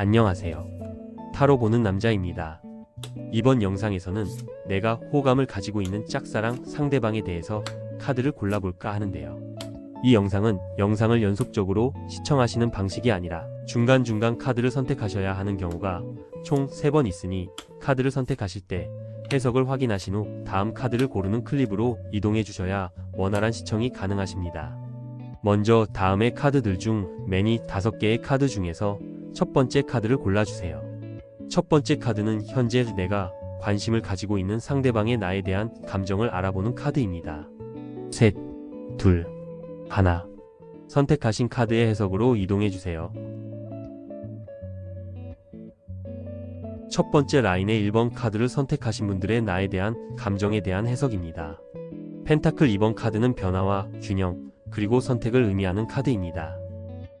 안녕하세요. 타로 보는 남자입니다. 이번 영상에서는 내가 호감을 가지고 있는 짝사랑 상대방에 대해서 카드를 골라볼까 하는데요. 이 영상은 영상을 연속적으로 시청하시는 방식이 아니라 중간중간 카드를 선택하셔야 하는 경우가 총 3번 있으니 카드를 선택하실 때 해석을 확인하신 후 다음 카드를 고르는 클립으로 이동해 주셔야 원활한 시청이 가능하십니다. 먼저 다음의 카드들 중 매니 5개의 카드 중에서 첫 번째 카드를 골라주세요. 첫 번째 카드는 현재 내가 관심을 가지고 있는 상대방의 나에 대한 감정을 알아보는 카드입니다. 셋, 둘, 하나. 선택하신 카드의 해석으로 이동해 주세요. 첫 번째 라인의 1번 카드를 선택하신 분들의 나에 대한 감정에 대한 해석입니다. 펜타클 2번 카드는 변화와 균형, 그리고 선택을 의미하는 카드입니다.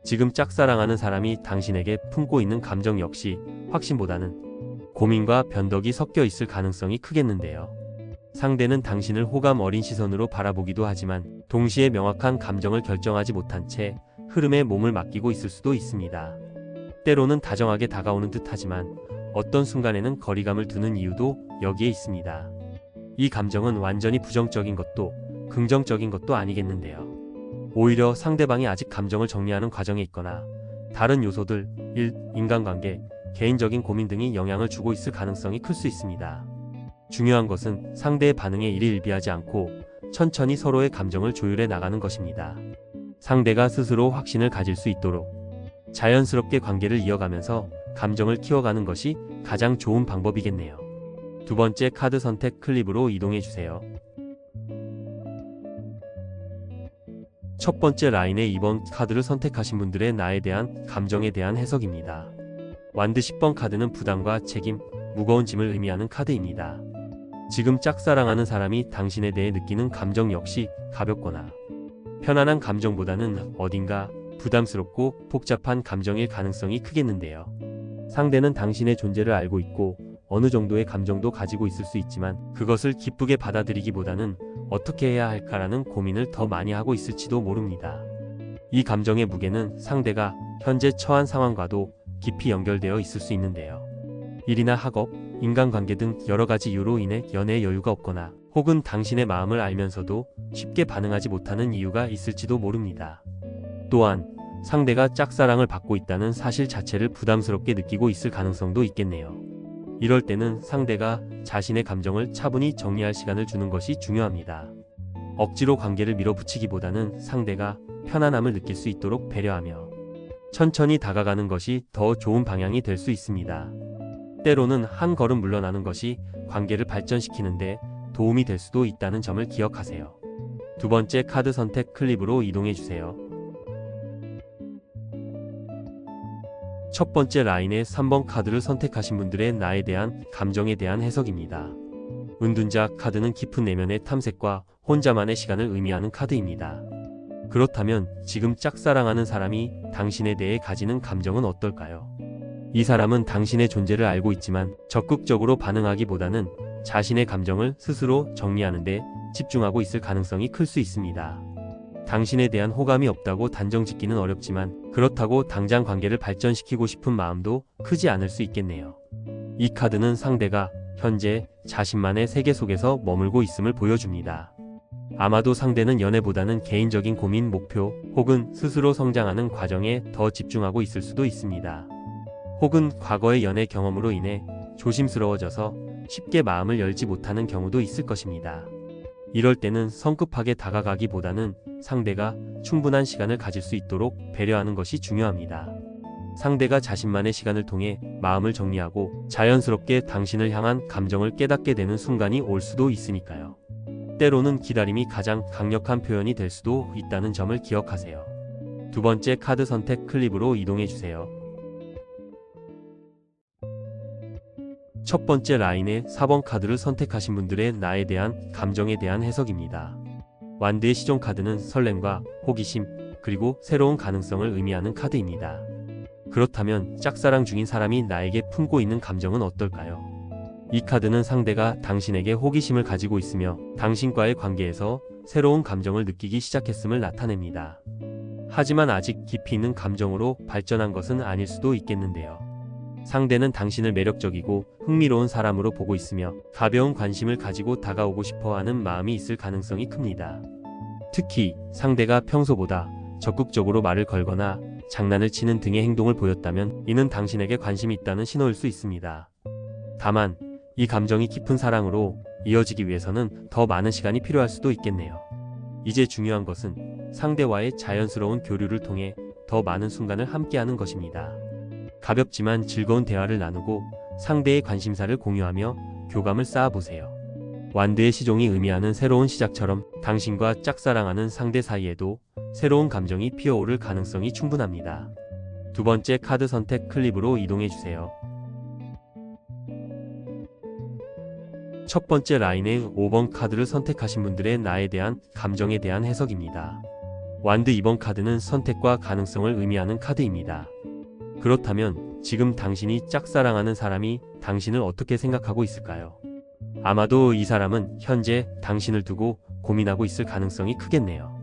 지금 짝사랑하는 사람이 당신에게 품고 있는 감정 역시 확신보다는 고민과 변덕이 섞여 있을 가능성이 크겠는데요. 상대는 당신을 호감 어린 시선으로 바라보기도 하지만 동시에 명확한 감정을 결정하지 못한 채 흐름에 몸을 맡기고 있을 수도 있습니다. 때로는 다정하게 다가오는 듯 하지만 어떤 순간에는 거리감을 두는 이유도 여기에 있습니다. 이 감정은 완전히 부정적인 것도 긍정적인 것도 아니겠는데요. 오히려 상대방이 아직 감정을 정리하는 과정에 있거나 다른 요소들, 일, 인간관계, 개인적인 고민 등이 영향을 주고 있을 가능성이 클 수 있습니다. 중요한 것은 상대의 반응에 일희일비하지 않고 천천히 서로의 감정을 조율해 나가는 것입니다. 상대가 스스로 확신을 가질 수 있도록 자연스럽게 관계를 이어가면서 감정을 키워가는 것이 가장 좋은 방법이겠네요. 두 번째 카드 선택 클립으로 이동해 주세요. 첫 번째 라인의 2번 카드를 선택하신 분들의 나에 대한 감정에 대한 해석입니다. 완드 10번 카드는 부담과 책임, 무거운 짐을 의미하는 카드입니다. 지금 짝사랑하는 사람이 당신에 대해 느끼는 감정 역시 가볍거나 편안한 감정보다는 어딘가 부담스럽고 복잡한 감정일 가능성이 크겠는데요. 상대는 당신의 존재를 알고 있고 어느 정도의 감정도 가지고 있을 수 있지만 그것을 기쁘게 받아들이기보다는 어떻게 해야 할까라는 고민을 더 많이 하고 있을지도 모릅니다. 이 감정의 무게는 상대가 현재 처한 상황과도 깊이 연결되어 있을 수 있는데요. 일이나 학업, 인간관계 등 여러 가지 이유로 인해 연애에 여유가 없거나 혹은 당신의 마음을 알면서도 쉽게 반응하지 못하는 이유가 있을지도 모릅니다. 또한 상대가 짝사랑을 받고 있다는 사실 자체를 부담스럽게 느끼고 있을 가능성도 있겠네요. 이럴 때는 상대가 자신의 감정을 차분히 정리할 시간을 주는 것이 중요합니다. 억지로 관계를 밀어붙이기보다는 상대가 편안함을 느낄 수 있도록 배려하며 천천히 다가가는 것이 더 좋은 방향이 될 수 있습니다. 때로는 한 걸음 물러나는 것이 관계를 발전시키는데 도움이 될 수도 있다는 점을 기억하세요. 두 번째 카드 선택 클립으로 이동해 주세요. 첫 번째 라인의 3번 카드를 선택하신 분들의 나에 대한 감정에 대한 해석입니다. 은둔자 카드는 깊은 내면의 탐색과 혼자만의 시간을 의미하는 카드입니다. 그렇다면 지금 짝사랑하는 사람이 당신에 대해 가지는 감정은 어떨까요? 이 사람은 당신의 존재를 알고 있지만 적극적으로 반응하기보다는 자신의 감정을 스스로 정리하는데 집중하고 있을 가능성이 클 수 있습니다. 당신에 대한 호감이 없다고 단정 짓기는 어렵지만 그렇다고 당장 관계를 발전시키고 싶은 마음도 크지 않을 수 있겠네요. 이 카드는 상대가 현재 자신만의 세계 속에서 머물고 있음을 보여줍니다. 아마도 상대는 연애보다는 개인적인 고민, 목표 혹은 스스로 성장하는 과정에 더 집중하고 있을 수도 있습니다. 혹은 과거의 연애 경험으로 인해 조심스러워져서 쉽게 마음을 열지 못하는 경우도 있을 것입니다. 이럴 때는 성급하게 다가가기보다는 상대가 충분한 시간을 가질 수 있도록 배려하는 것이 중요합니다. 상대가 자신만의 시간을 통해 마음을 정리하고 자연스럽게 당신을 향한 감정을 깨닫게 되는 순간이 올 수도 있으니까요. 때로는 기다림이 가장 강력한 표현이 될 수도 있다는 점을 기억하세요. 두 번째 카드 선택 클립으로 이동해 주세요. 첫 번째 라인의 4번 카드를 선택하신 분들의 나에 대한 감정에 대한 해석입니다. 완드의 시종 카드는 설렘과 호기심, 그리고 새로운 가능성을 의미하는 카드입니다. 그렇다면 짝사랑 중인 사람이 나에게 품고 있는 감정은 어떨까요? 이 카드는 상대가 당신에게 호기심을 가지고 있으며 당신과의 관계에서 새로운 감정을 느끼기 시작했음을 나타냅니다. 하지만 아직 깊이 있는 감정으로 발전한 것은 아닐 수도 있겠는데요. 상대는 당신을 매력적이고 흥미로운 사람으로 보고 있으며 가벼운 관심을 가지고 다가오고 싶어 하는 마음이 있을 가능성이 큽니다. 특히 상대가 평소보다 적극적으로 말을 걸거나 장난을 치는 등의 행동을 보였다면 이는 당신에게 관심이 있다는 신호일 수 있습니다. 다만 이 감정이 깊은 사랑으로 이어지기 위해서는 더 많은 시간이 필요할 수도 있겠네요. 이제 중요한 것은 상대와의 자연스러운 교류를 통해 더 많은 순간을 함께하는 것입니다. 가볍지만 즐거운 대화를 나누고 상대의 관심사를 공유하며 교감을 쌓아보세요. 완드의 시종이 의미하는 새로운 시작처럼 당신과 짝사랑하는 상대 사이에도 새로운 감정이 피어오를 가능성이 충분합니다. 두 번째 카드 선택 클립으로 이동해 주세요. 첫 번째 라인의 5번 카드를 선택하신 분들의 나에 대한 감정에 대한 해석입니다. 완드 2번 카드는 선택과 가능성을 의미하는 카드입니다. 그렇다면 지금 당신이 짝사랑하는 사람이 당신을 어떻게 생각하고 있을까요? 아마도 이 사람은 현재 당신을 두고 고민하고 있을 가능성이 크겠네요.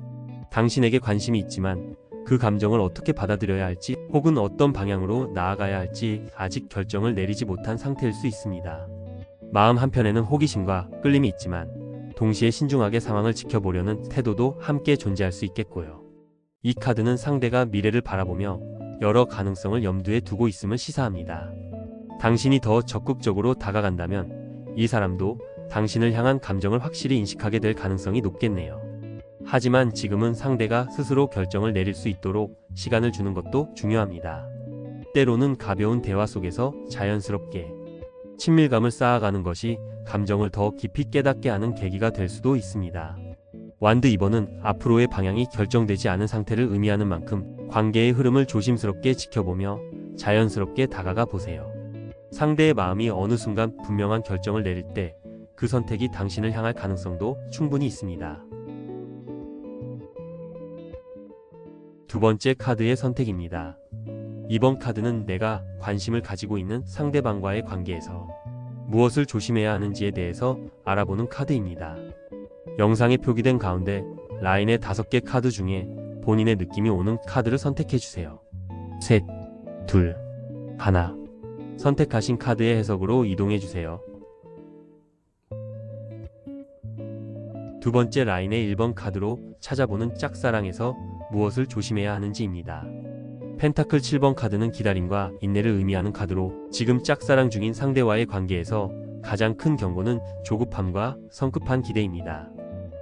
당신에게 관심이 있지만 그 감정을 어떻게 받아들여야 할지 혹은 어떤 방향으로 나아가야 할지 아직 결정을 내리지 못한 상태일 수 있습니다. 마음 한편에는 호기심과 끌림이 있지만 동시에 신중하게 상황을 지켜보려는 태도도 함께 존재할 수 있겠고요. 이 카드는 상대가 미래를 바라보며 여러 가능성을 염두에 두고 있음을 시사합니다. 당신이 더 적극적으로 다가간다면 이 사람도 당신을 향한 감정을 확실히 인식하게 될 가능성이 높겠네요. 하지만 지금은 상대가 스스로 결정을 내릴 수 있도록 시간을 주는 것도 중요합니다. 때로는 가벼운 대화 속에서 자연스럽게 친밀감을 쌓아가는 것이 감정을 더 깊이 깨닫게 하는 계기가 될 수도 있습니다. 완드 2번은 앞으로의 방향이 결정되지 않은 상태를 의미하는 만큼 관계의 흐름을 조심스럽게 지켜보며 자연스럽게 다가가 보세요. 상대의 마음이 어느 순간 분명한 결정을 내릴 때 그 선택이 당신을 향할 가능성도 충분히 있습니다. 두 번째 카드의 선택입니다. 이번 카드는 내가 관심을 가지고 있는 상대방과의 관계에서 무엇을 조심해야 하는지에 대해서 알아보는 카드입니다. 영상에 표기된 가운데 라인의 다섯 개 카드 중에 본인의 느낌이 오는 카드를 선택해 주세요. 셋, 둘, 하나. 선택하신 카드의 해석으로 이동해 주세요. 두 번째 라인의 1번 카드로 찾아보는 짝사랑에서 무엇을 조심해야 하는지입니다. 펜타클 7번 카드는 기다림과 인내를 의미하는 카드로 지금 짝사랑 중인 상대와의 관계에서 가장 큰 경고는 조급함과 성급한 기대입니다.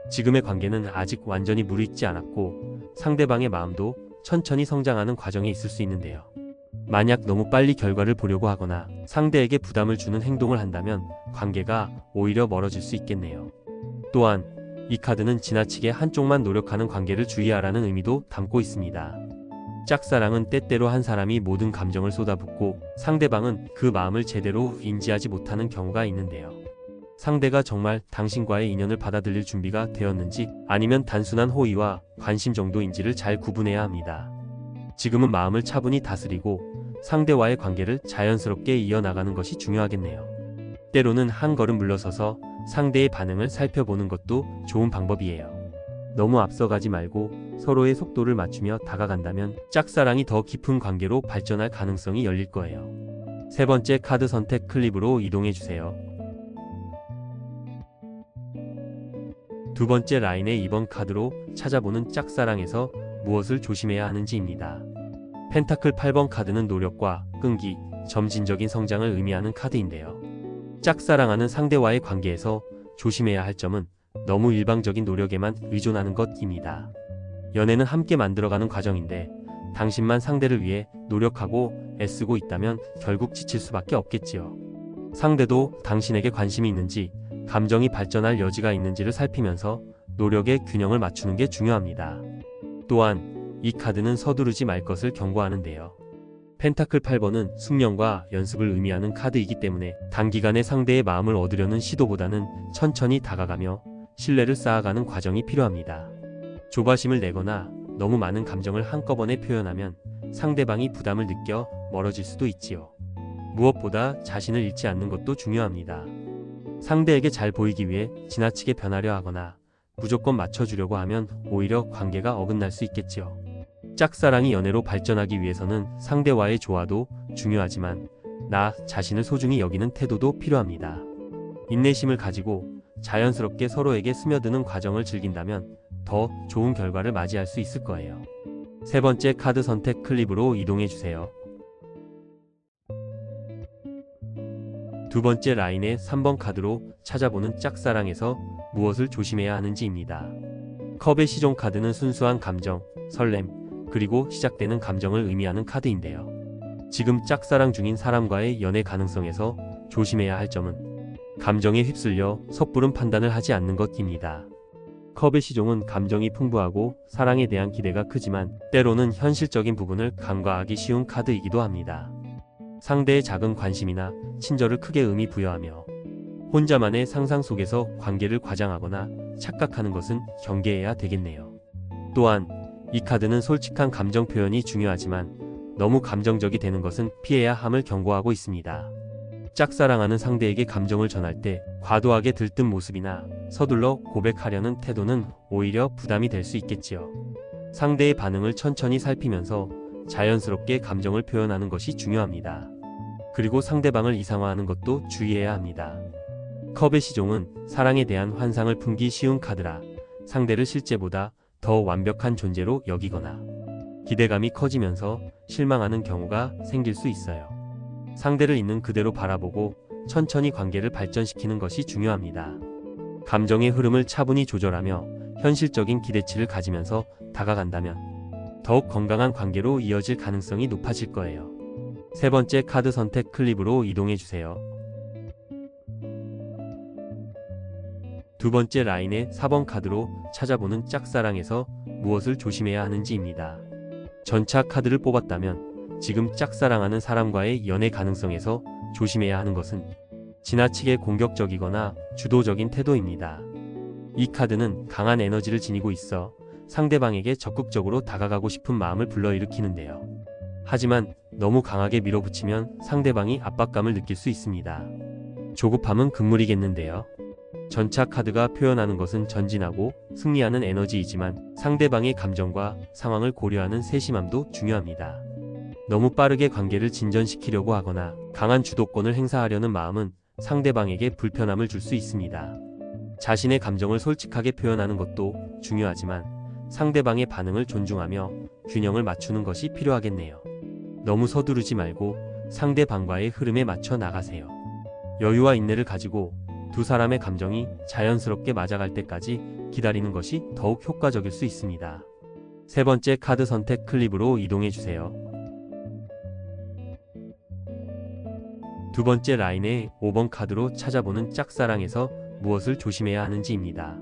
지금의 관계는 아직 완전히 무르익지 않았고 상대방의 마음도 천천히 성장하는 과정에 있을 수 있는데요. 만약 너무 빨리 결과를 보려고 하거나 상대에게 부담을 주는 행동을 한다면 관계가 오히려 멀어질 수 있겠네요. 또한 이 카드는 지나치게 한쪽만 노력하는 관계를 주의하라는 의미도 담고 있습니다. 짝사랑은 때때로 한 사람이 모든 감정을 쏟아붓고 상대방은 그 마음을 제대로 인지하지 못하는 경우가 있는데요. 상대가 정말 당신과의 인연을 받아들일 준비가 되었는지 아니면 단순한 호의와 관심 정도인지를 잘 구분해야 합니다. 지금은 마음을 차분히 다스리고 상대와의 관계를 자연스럽게 이어나가는 것이 중요하겠네요. 때로는 한 걸음 물러서서 상대의 반응을 살펴보는 것도 좋은 방법이에요. 너무 앞서가지 말고 서로의 속도를 맞추며 다가간다면 짝사랑이 더 깊은 관계로 발전할 가능성이 열릴 거예요. 세 번째 카드 선택 클립으로 이동해 주세요. 두 번째 라인의 2번 카드로 찾아보는 짝사랑에서 무엇을 조심해야 하는지입니다. 펜타클 8번 카드는 노력과 끈기, 점진적인 성장을 의미하는 카드인데요. 짝사랑하는 상대와의 관계에서 조심해야 할 점은 너무 일방적인 노력에만 의존하는 것입니다. 연애는 함께 만들어가는 과정인데 당신만 상대를 위해 노력하고 애쓰고 있다면 결국 지칠 수밖에 없겠지요. 상대도 당신에게 관심이 있는지 감정이 발전할 여지가 있는지를 살피면서 노력의 균형을 맞추는 게 중요합니다. 또한 이 카드는 서두르지 말 것을 경고하는데요. 펜타클 8번은 숙련과 연습을 의미하는 카드이기 때문에 단기간에 상대의 마음을 얻으려는 시도보다는 천천히 다가가며 신뢰를 쌓아가는 과정이 필요합니다. 조바심을 내거나 너무 많은 감정을 한꺼번에 표현하면 상대방이 부담을 느껴 멀어질 수도 있지요. 무엇보다 자신을 잃지 않는 것도 중요합니다. 상대에게 잘 보이기 위해 지나치게 변하려 하거나 무조건 맞춰주려고 하면 오히려 관계가 어긋날 수 있겠지요. 짝사랑이 연애로 발전하기 위해서는 상대와의 조화도 중요하지만 나 자신을 소중히 여기는 태도도 필요합니다. 인내심을 가지고 자연스럽게 서로에게 스며드는 과정을 즐긴다면 더 좋은 결과를 맞이할 수 있을 거예요. 세 번째 카드 선택 클립으로 이동해 주세요. 두 번째 라인의 3번 카드로 찾아보는 짝사랑에서 무엇을 조심해야 하는지입니다. 컵의 시종 카드는 순수한 감정, 설렘, 그리고 시작되는 감정을 의미하는 카드인데요. 지금 짝사랑 중인 사람과의 연애 가능성에서 조심해야 할 점은 감정에 휩쓸려 섣부른 판단을 하지 않는 것입니다. 컵의 시종은 감정이 풍부하고 사랑에 대한 기대가 크지만 때로는 현실적인 부분을 간과하기 쉬운 카드이기도 합니다. 상대의 작은 관심이나 친절을 크게 의미 부여하며 혼자만의 상상 속에서 관계를 과장하거나 착각하는 것은 경계해야 되겠네요. 또한 이 카드는 솔직한 감정 표현이 중요하지만 너무 감정적이 되는 것은 피해야 함을 경고하고 있습니다. 짝사랑하는 상대에게 감정을 전할 때 과도하게 들뜬 모습이나 서둘러 고백하려는 태도는 오히려 부담이 될 수 있겠지요. 상대의 반응을 천천히 살피면서 자연스럽게 감정을 표현하는 것이 중요합니다. 그리고 상대방을 이상화하는 것도 주의해야 합니다. 컵의 시종은 사랑에 대한 환상을 품기 쉬운 카드라 상대를 실제보다 더 완벽한 존재로 여기거나 기대감이 커지면서 실망하는 경우가 생길 수 있어요. 상대를 있는 그대로 바라보고 천천히 관계를 발전시키는 것이 중요합니다. 감정의 흐름을 차분히 조절하며 현실적인 기대치를 가지면서 다가간다면 더욱 건강한 관계로 이어질 가능성이 높아질 거예요. 세 번째 카드 선택 클립으로 이동해 주세요. 두 번째 라인의 4번 카드로 찾아보는 짝사랑에서 무엇을 조심해야 하는지입니다. 전차 카드를 뽑았다면 지금 짝사랑하는 사람과의 연애 가능성에서 조심해야 하는 것은 지나치게 공격적이거나 주도적인 태도입니다. 이 카드는 강한 에너지를 지니고 있어 상대방에게 적극적으로 다가가고 싶은 마음을 불러일으키는데요. 하지만 너무 강하게 밀어붙이면 상대방이 압박감을 느낄 수 있습니다. 조급함은 금물이겠는데요. 전차 카드가 표현하는 것은 전진하고 승리하는 에너지이지만 상대방의 감정과 상황을 고려하는 세심함도 중요합니다. 너무 빠르게 관계를 진전시키려고 하거나 강한 주도권을 행사하려는 마음은 상대방에게 불편함을 줄 수 있습니다. 자신의 감정을 솔직하게 표현하는 것도 중요하지만 상대방의 반응을 존중하며 균형을 맞추는 것이 필요하겠네요. 너무 서두르지 말고 상대방과의 흐름에 맞춰 나가세요. 여유와 인내를 가지고 두 사람의 감정이 자연스럽게 맞아갈 때까지 기다리는 것이 더욱 효과적일 수 있습니다. 세 번째 카드 선택 클립으로 이동해 주세요. 두 번째 라인의 5번 카드로 찾아보는 짝사랑에서 무엇을 조심해야 하는지입니다.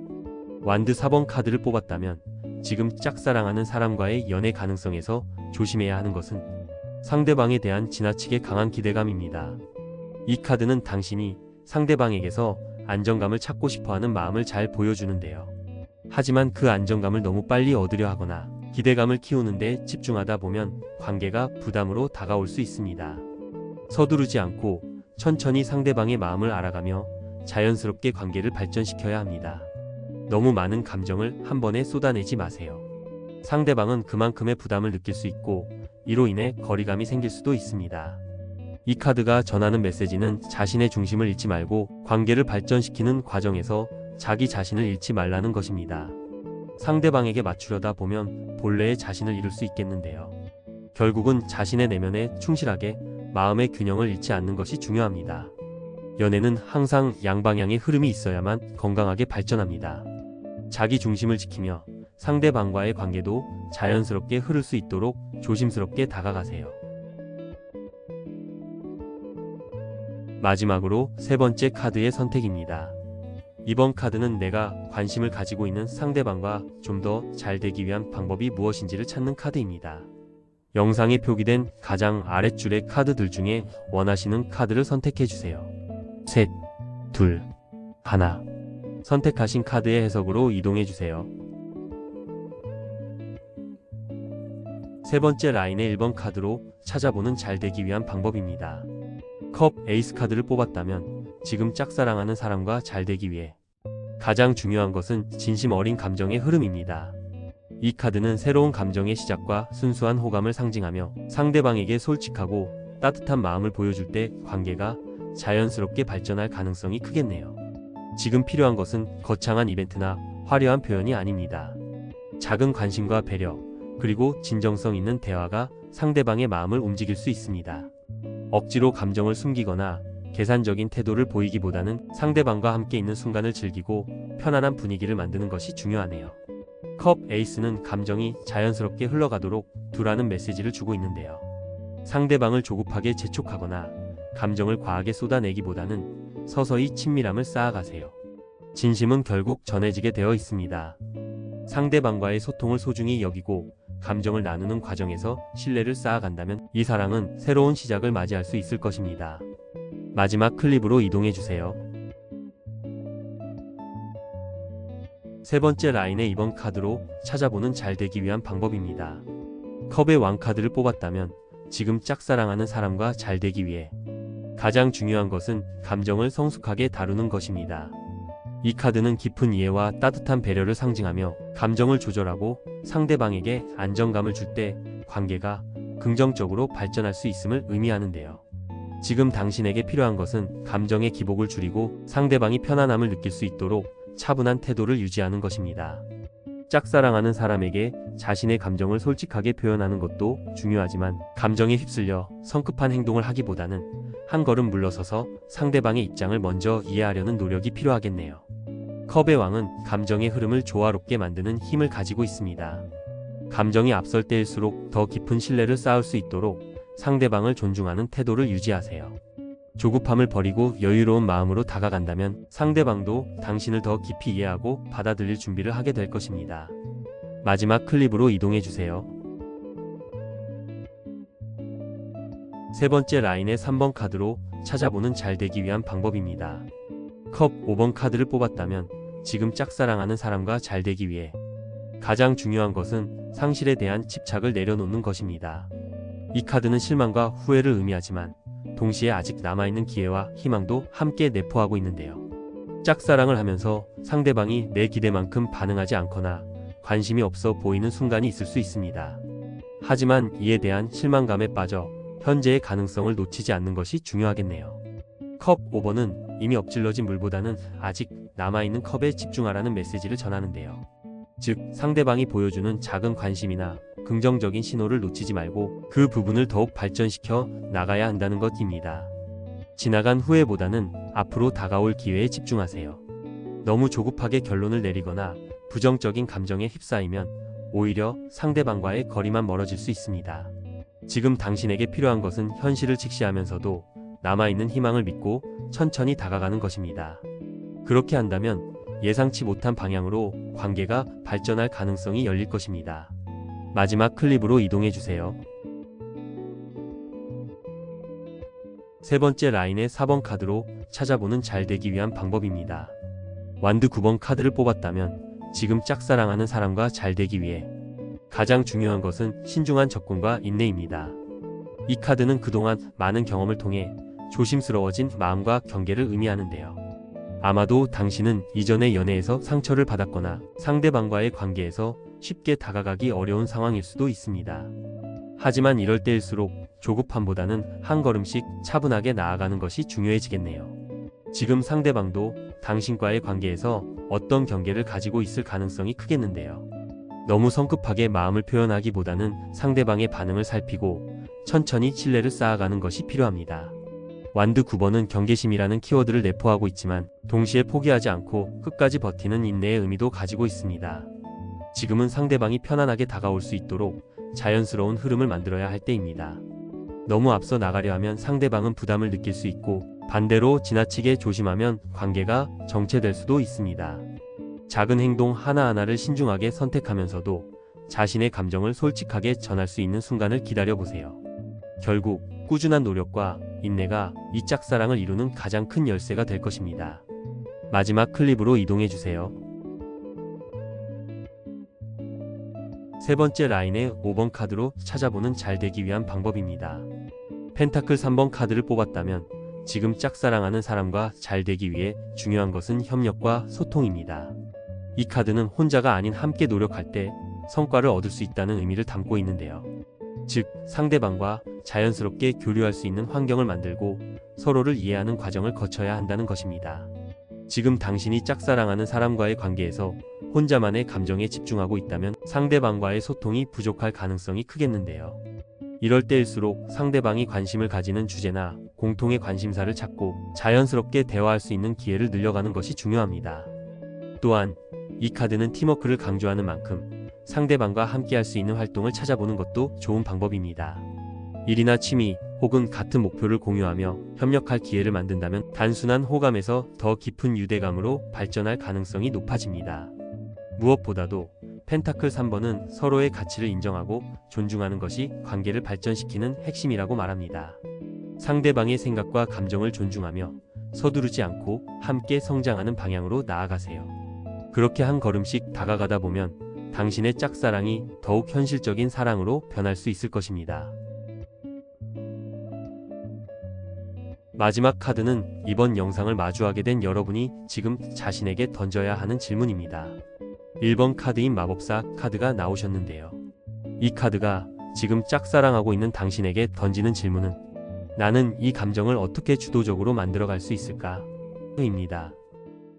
완드 4번 카드를 뽑았다면 지금 짝사랑하는 사람과의 연애 가능성에서 조심해야 하는 것은 상대방에 대한 지나치게 강한 기대감입니다. 이 카드는 당신이 상대방에게서 안정감을 찾고 싶어 하는 마음을 잘 보여주는데요. 하지만 그 안정감을 너무 빨리 얻으려 하거나 기대감을 키우는데 집중하다 보면 관계가 부담으로 다가올 수 있습니다. 서두르지 않고 천천히 상대방의 마음을 알아가며 자연스럽게 관계를 발전시켜야 합니다. 너무 많은 감정을 한 번에 쏟아내지 마세요. 상대방은 그만큼의 부담을 느낄 수 있고 이로 인해 거리감이 생길 수도 있습니다. 이 카드가 전하는 메시지는 자신의 중심을 잃지 말고 관계를 발전시키는 과정에서 자기 자신을 잃지 말라는 것입니다. 상대방에게 맞추려다 보면 본래의 자신을 잃을 수 있겠는데요. 결국은 자신의 내면에 충실하게 마음의 균형을 잃지 않는 것이 중요합니다. 연애는 항상 양방향의 흐름이 있어야만 건강하게 발전합니다. 자기 중심을 지키며 상대방과의 관계도 자연스럽게 흐를 수 있도록 조심스럽게 다가가세요. 마지막으로 세 번째 카드의 선택입니다. 이번 카드는 내가 관심을 가지고 있는 상대방과 좀 더 잘 되기 위한 방법이 무엇인지를 찾는 카드입니다. 영상에 표기된 가장 아랫줄의 카드들 중에 원하시는 카드를 선택해 주세요. 셋, 둘, 하나. 선택하신 카드의 해석으로 이동해 주세요. 세 번째 라인의 1번 카드로 찾아보는 잘 되기 위한 방법입니다. 컵 에이스 카드를 뽑았다면 지금 짝사랑하는 사람과 잘 되기 위해 가장 중요한 것은 진심 어린 감정의 흐름입니다. 이 카드는 새로운 감정의 시작과 순수한 호감을 상징하며 상대방에게 솔직하고 따뜻한 마음을 보여줄 때 관계가 자연스럽게 발전할 가능성이 크겠네요. 지금 필요한 것은 거창한 이벤트나 화려한 표현이 아닙니다. 작은 관심과 배려, 그리고 진정성 있는 대화가 상대방의 마음을 움직일 수 있습니다. 억지로 감정을 숨기거나 계산적인 태도를 보이기보다는 상대방과 함께 있는 순간을 즐기고 편안한 분위기를 만드는 것이 중요하네요. 컵 에이스는 감정이 자연스럽게 흘러가도록 두라는 메시지를 주고 있는데요. 상대방을 조급하게 재촉하거나 감정을 과하게 쏟아내기보다는 서서히 친밀함을 쌓아가세요. 진심은 결국 전해지게 되어 있습니다. 상대방과의 소통을 소중히 여기고 감정을 나누는 과정에서 신뢰를 쌓아간다면 이 사랑은 새로운 시작을 맞이할 수 있을 것입니다. 마지막 클립으로 이동해 주세요. 세 번째 라인의 이번 카드로 찾아보는 잘 되기 위한 방법입니다. 컵의 왕 카드를 뽑았다면 지금 짝사랑하는 사람과 잘 되기 위해 가장 중요한 것은 감정을 성숙하게 다루는 것입니다. 이 카드는 깊은 이해와 따뜻한 배려를 상징하며 감정을 조절하고 상대방에게 안정감을 줄 때 관계가 긍정적으로 발전할 수 있음을 의미하는데요. 지금 당신에게 필요한 것은 감정의 기복을 줄이고 상대방이 편안함을 느낄 수 있도록 차분한 태도를 유지하는 것입니다. 짝사랑하는 사람에게 자신의 감정을 솔직하게 표현하는 것도 중요하지만 감정에 휩쓸려 성급한 행동을 하기보다는 한 걸음 물러서서 상대방의 입장을 먼저 이해하려는 노력이 필요하겠네요. 컵의 왕은 감정의 흐름을 조화롭게 만드는 힘을 가지고 있습니다. 감정이 앞설 때일수록 더 깊은 신뢰를 쌓을 수 있도록 상대방을 존중하는 태도를 유지하세요. 조급함을 버리고 여유로운 마음으로 다가간다면 상대방도 당신을 더 깊이 이해하고 받아들일 준비를 하게 될 것입니다. 마지막 클립으로 이동해 주세요. 세 번째 라인의 3번 카드로 찾아보는 잘 되기 위한 방법입니다. 컵 5번 카드를 뽑았다면 지금 짝사랑하는 사람과 잘 되기 위해 가장 중요한 것은 상실에 대한 집착을 내려놓는 것입니다. 이 카드는 실망과 후회를 의미하지만 동시에 아직 남아있는 기회와 희망도 함께 내포하고 있는데요. 짝사랑을 하면서 상대방이 내 기대만큼 반응하지 않거나 관심이 없어 보이는 순간이 있을 수 있습니다. 하지만 이에 대한 실망감에 빠져 현재의 가능성을 놓치지 않는 것이 중요하겠네요. 컵 5번은 이미 엎질러진 물보다는 아직 남아있는 컵에 집중하라는 메시지를 전하는데요. 즉, 상대방이 보여주는 작은 관심이나 긍정적인 신호를 놓치지 말고 그 부분을 더욱 발전시켜 나가야 한다는 것입니다. 지나간 후회보다는 앞으로 다가올 기회에 집중하세요. 너무 조급하게 결론을 내리거나 부정적인 감정에 휩싸이면 오히려 상대방과의 거리만 멀어질 수 있습니다. 지금 당신에게 필요한 것은 현실을 직시하면서도 남아있는 희망을 믿고 천천히 다가가는 것입니다. 그렇게 한다면 예상치 못한 방향으로 관계가 발전할 가능성이 열릴 것입니다. 마지막 클립으로 이동해 주세요. 세 번째 라인의 4번 카드로 찾아보는 잘 되기 위한 방법입니다. 완드 9번 카드를 뽑았다면 지금 짝사랑하는 사람과 잘 되기 위해 가장 중요한 것은 신중한 접근과 인내입니다. 이 카드는 그동안 많은 경험을 통해 조심스러워진 마음과 경계를 의미하는데요. 아마도 당신은 이전의 연애에서 상처를 받았거나 상대방과의 관계에서 쉽게 다가가기 어려운 상황일 수도 있습니다. 하지만 이럴 때일수록 조급함보다는 한 걸음씩 차분하게 나아가는 것이 중요해지겠네요. 지금 상대방도 당신과의 관계에서 어떤 경계를 가지고 있을 가능성이 크겠는데요. 너무 성급하게 마음을 표현하기보다는 상대방의 반응을 살피고 천천히 신뢰를 쌓아가는 것이 필요합니다. 완드 9번은 경계심이라는 키워드를 내포하고 있지만 동시에 포기하지 않고 끝까지 버티는 인내의 의미도 가지고 있습니다. 지금은 상대방이 편안하게 다가올 수 있도록 자연스러운 흐름을 만들어야 할 때입니다. 너무 앞서 나가려 하면 상대방은 부담을 느낄 수 있고 반대로 지나치게 조심하면 관계가 정체될 수도 있습니다. 작은 행동 하나하나를 신중하게 선택하면서도 자신의 감정을 솔직하게 전할 수 있는 순간을 기다려 보세요. 결국 꾸준한 노력과 인내가 이 짝사랑을 이루는 가장 큰 열쇠가 될 것입니다. 마지막 클립으로 이동해 주세요. 세 번째 라인의 5번 카드로 찾아보는 잘 되기 위한 방법입니다. 펜타클 3번 카드를 뽑았다면 지금 짝사랑하는 사람과 잘 되기 위해 중요한 것은 협력과 소통입니다. 이 카드는 혼자가 아닌 함께 노력할 때 성과를 얻을 수 있다는 의미를 담고 있는데요. 즉, 상대방과 자연스럽게 교류할 수 있는 환경을 만들고 서로를 이해하는 과정을 거쳐야 한다는 것입니다. 지금 당신이 짝사랑하는 사람과의 관계에서 혼자만의 감정에 집중하고 있다면 상대방과의 소통이 부족할 가능성이 크겠는데요. 이럴 때일수록 상대방이 관심을 가지는 주제나 공통의 관심사를 찾고 자연스럽게 대화할 수 있는 기회를 늘려가는 것이 중요합니다. 또한 이 카드는 팀워크를 강조하는 만큼 상대방과 함께 할 수 있는 활동을 찾아보는 것도 좋은 방법입니다. 일이나 취미 혹은 같은 목표를 공유하며 협력할 기회를 만든다면 단순한 호감에서 더 깊은 유대감으로 발전할 가능성이 높아집니다. 무엇보다도 펜타클 3번은 서로의 가치를 인정하고 존중하는 것이 관계를 발전시키는 핵심이라고 말합니다. 상대방의 생각과 감정을 존중하며 서두르지 않고 함께 성장하는 방향으로 나아가세요. 그렇게 한 걸음씩 다가가다 보면 당신의 짝사랑이 더욱 현실적인 사랑으로 변할 수 있을 것입니다. 마지막 카드는 이번 영상을 마주하게 된 여러분이 지금 자신에게 던져야 하는 질문입니다. 1번 카드인 마법사 카드가 나오셨는데요. 이 카드가 지금 짝사랑하고 있는 당신에게 던지는 질문은 나는 이 감정을 어떻게 주도적으로 만들어갈 수 있을까? 입니다.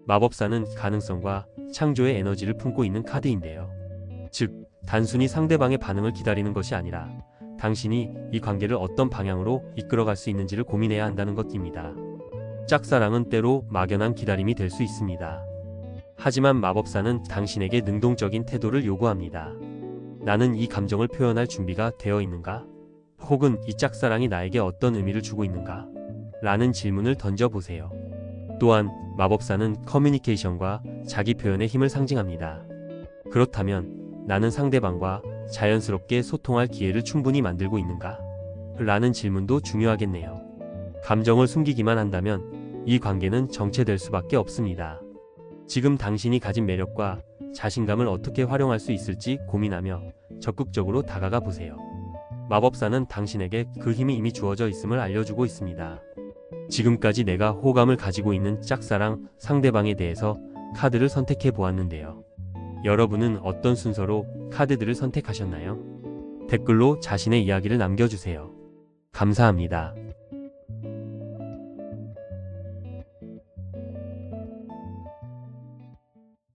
마법사는 가능성과 창조의 에너지를 품고 있는 카드인데요. 즉, 단순히 상대방의 반응을 기다리는 것이 아니라 당신이 이 관계를 어떤 방향으로 이끌어갈 수 있는지를 고민해야 한다는 것입니다. 짝사랑은 때로 막연한 기다림이 될 수 있습니다. 하지만 마법사는 당신에게 능동적인 태도를 요구합니다. 나는 이 감정을 표현할 준비가 되어 있는가? 혹은 이 짝사랑이 나에게 어떤 의미를 주고 있는가? 라는 질문을 던져보세요. 또한 마법사는 커뮤니케이션과 자기 표현의 힘을 상징합니다. 그렇다면 나는 상대방과 자연스럽게 소통할 기회를 충분히 만들고 있는가? 라는 질문도 중요하겠네요. 감정을 숨기기만 한다면 이 관계는 정체될 수밖에 없습니다. 지금 당신이 가진 매력과 자신감을 어떻게 활용할 수 있을지 고민하며 적극적으로 다가가 보세요. 마법사는 당신에게 그 힘이 이미 주어져 있음을 알려주고 있습니다. 지금까지 내가 호감을 가지고 있는 짝사랑 상대방에 대해서 카드를 선택해 보았는데요. 여러분은 어떤 순서로 카드들을 선택하셨나요? 댓글로 자신의 이야기를 남겨주세요. 감사합니다.